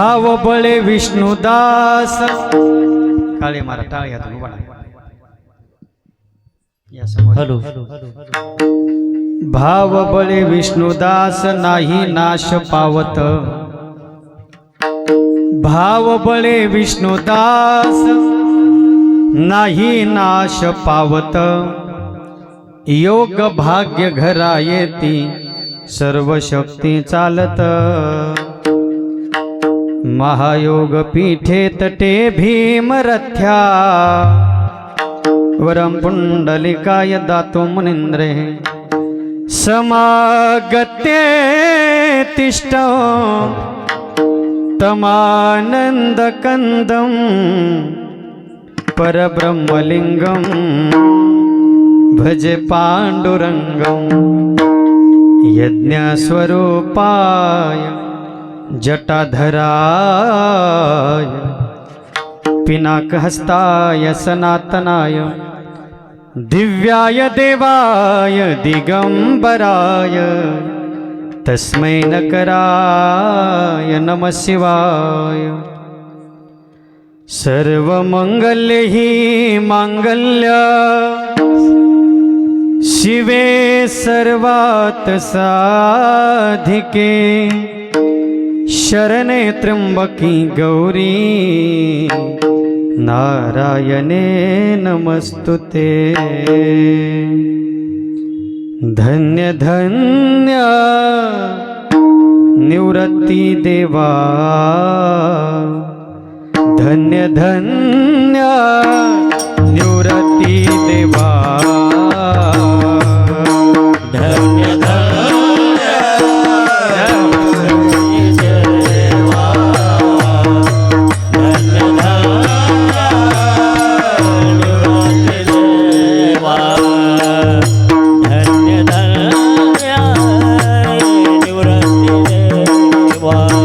भाव बळे विष्णुदास काळे मारा टाळे हातून उभा राहा. या समोर. हॅलो. भाव बळे विष्णुदास नाही नाश पावत. भाव बळे विष्णुदास नाही नाश पावत. योग भाग्य घरा येती सर्व शक्ती चालत. महायोग पीठे तटे भीमरथ्या। वरं पुण्डलिकाय दातु मुनीन्द्रे। समागते तिष्ठ। तमानन्दकन्दं। परब्रह्मलिङ्गं। भजे पाण्डुरङ्गं। यज्ञस्वरूपाय। जटाधराय पिनाकहस्ताय सनातनाय दिव्याय देवाय दिगंबराय तस्मै नकराय नमः शिवाय। सर्वमङ्गल्ये हि माङ्गल्य शिवे सर्वात् साधिके। शरणे त्र्यंबकी गौरी। नारायणे नमस्तुते। धन्य धन्य। निवृत्ती देवा। धन्य धन्य। निवृत्ती देवा। পাওয়া